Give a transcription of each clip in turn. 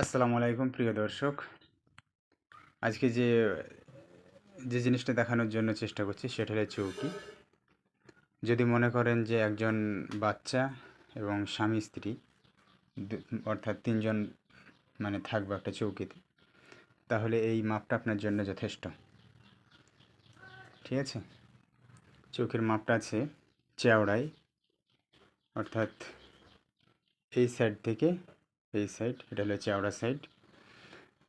আসসালামু আলাইকুম, প্রিয় দর্শক। আজকে যে যে জিনিসটা দেখানোর জন্য চেষ্টা করছি, সেটা হলো চৌকি। যদি মনে করেন যে একজন বাচ্চা এবং স্বামী স্ত্রী অর্থাৎ তিনজন মানে থাকবে একটা চৌকিতে, তাহলে এই মাপটা আপনার জন্য যথেষ্ট। ঠিক আছে? চৌকির মাপটা আছে চেওড়াই অর্থাৎ এই সাইড থেকে এই সাইড এটা হলো চেওড়া সাইড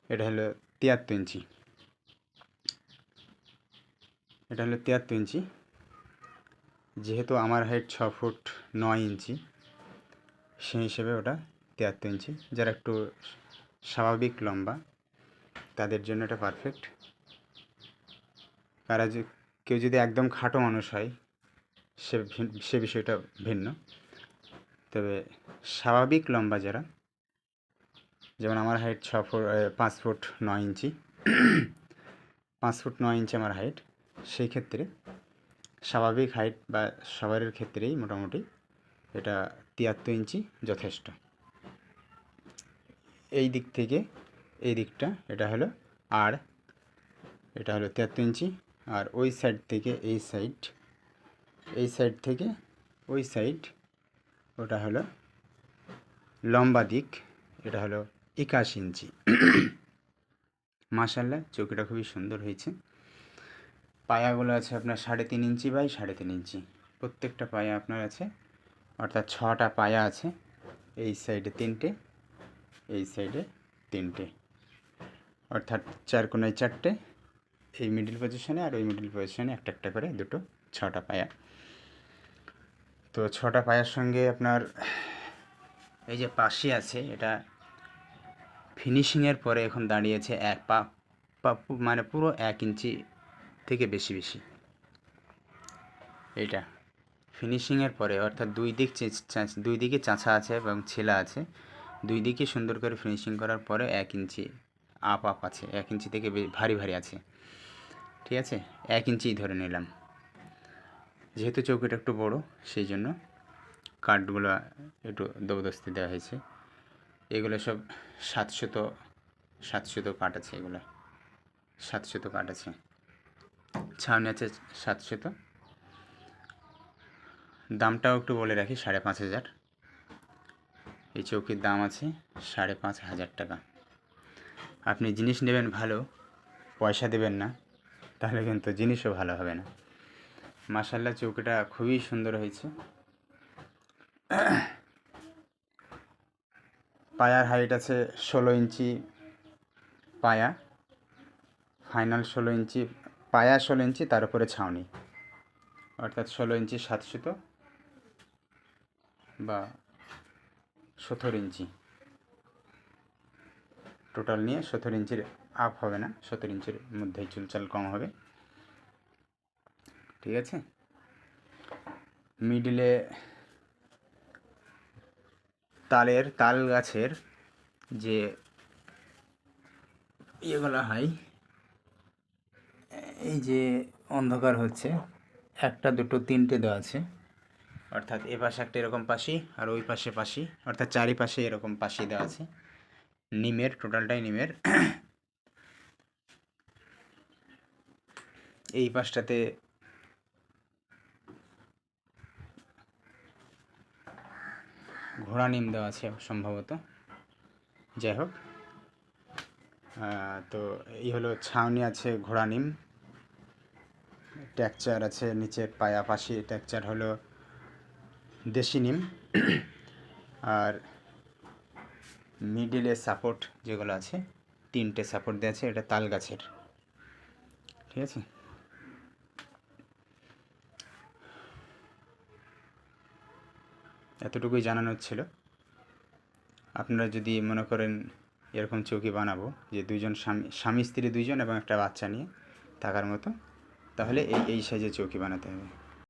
এটা হলো তিয়াত্তর ইঞ্চি। এটা হলো তিয়াত্তর ইঞ্চি, যেহেতু আমার হাইট ছ ফুট নয় ইঞ্চি, সেই হিসেবে ওটা তিয়াত্তর ইঞ্চি। যারা একটু স্বাভাবিক লম্বা, তাদের জন্য এটা পারফেক্ট তারা যে, কেউ যদি একদম খাটো মানুষ হয়, সে সে বিষয়টা ভিন্ন। তবে স্বাভাবিক লম্বা যারা যেমন আমার হাইট ছ ফুট পাঁচ ফুট নয় ইঞ্চি। পাঁচ ফুট নয় ইঞ্চি আমার হাইট সেই ক্ষেত্রে স্বাভাবিক হাইট বা সবারের ক্ষেত্রেই মোটামুটি এটা তিয়াত্তর ইঞ্চি যথেষ্ট। এই দিক থেকে এই দিকটা এটা হলো আর, এটা হলো তিয়াত্তর ইঞ্চি। আর ওই সাইড থেকে এই সাইড এই সাইড থেকে ওই সাইড ওটা হলো লম্বা দিক। এটা হলো একাশ ইঞ্চি। মাশাল্লাহ চৌকিটা খুবই সুন্দর হয়েছে। পায়াগুলো আছে আপনার সাড়ে তিন ইঞ্চি বাই সাড়ে তিন ইঞ্চি। প্রত্যেকটা পায়া আপনার আছে, অর্থাৎ ছটা পায়া আছে, এই সাইডে তিনটে, এই সাইডে তিনটে। অর্থাৎ চার কোনায় চারটে, এই মিডিল পজিশনে আর ওই মিডিল পজিশনে একটা একটা করে দুটো ছটা পায়া। তো ছটা পায়ার সঙ্গে আপনার এই যে পাশে আছে, এটা ফিনিশিংয়ের পরে এখন দাঁড়িয়েছে এক পা মানে পুরো এক ইঞ্চি থেকে বেশি বেশি। এইটা। ফিনিশিংয়ের পরে, অর্থাৎ দুই দিক দুই দিকে চাঁচা আছে এবং ছেলা আছে। দুই দিকে সুন্দর করে ফিনিশিং করার পরে এক ইঞ্চি আপ আপ আছে। এক ইঞ্চি থেকে ভারী ভারী আছে। ঠিক আছে? এক ইঞ্চিই ধরে নিলাম। যেহেতু চৌকিটা একটু বড়, সেই জন্য কাঠগুলো একটু দবদস্তি দেওয়া হয়েছে। এগুলো সব সাতশত সাতশত কাঠ আছে এগুলো। সাতশত কাঠ আছে। ছাউনি আছে সাতশত। দামটাও একটু বলে রাখি, সাড়ে পাঁচ হাজার। এই চৌকির দাম আছে সাড়ে পাঁচ হাজার টাকা। আপনি জিনিস নেবেন ভালো, পয়সা দেবেন না, তাহলে কিন্তু জিনিসও ভালো হবে না। মাসাল্লাহ চৌকিটা খুবই সুন্দর হয়েছে। পায়ার হাইট আছে ষোলো ইঞ্চি, পায়া, ফাইনাল ষোলো ইঞ্চি, পায়া ষোলো ইঞ্চি, তার উপরে ছাউনি। অর্থাৎ ষোলো ইঞ্চি সাতশত বা সতেরো ইঞ্চি। টোটাল নিয়ে সতেরো ইঞ্চির আপ হবে না সতেরো ইঞ্চির মধ্যেই চুলচাল কম হবে। ঠিক আছে? মিডিলে তালের তাল গাছের যে ইয়েগুলো হয়, এই যে অন্ধকার হচ্ছে, একটা, দুটো, তিনটে দেওয়া আছে। অর্থাৎ এ পাশে একটা এরকম পাশি আর ওই পাশে পাশি, অর্থাৎ চারিপাশে এরকম পাশি দেওয়া আছে। নিমের, টোটালটাই নিমের। এই পাশটাতে ঘোড়া নিম দেওয়া আছে সম্ভবত। যাই হোক। তো এই হলো ছাউনি আছে ঘোড়া নিম টেক্সচার আছে নিচের পায়া পায়াপাশি টেক্সচার হলো দেশি নিম। আর মিডিলে সাপোর্ট যেগুলো আছে, তিনটে সাপোর্ট দেওয়া আছে, এটা তাল গাছের। ঠিক আছে? এতটুকুই জানানোর ছিল। আপনারা যদি মনে করেন এরকম চৌকি বানাবো যে দুইজন স্বামী স্বামী, স্ত্রী দুইজন এবং একটা বাচ্চা নিয়ে থাকার মতো, তাহলে এই এই সাইজের চৌকি বানাতে হবে।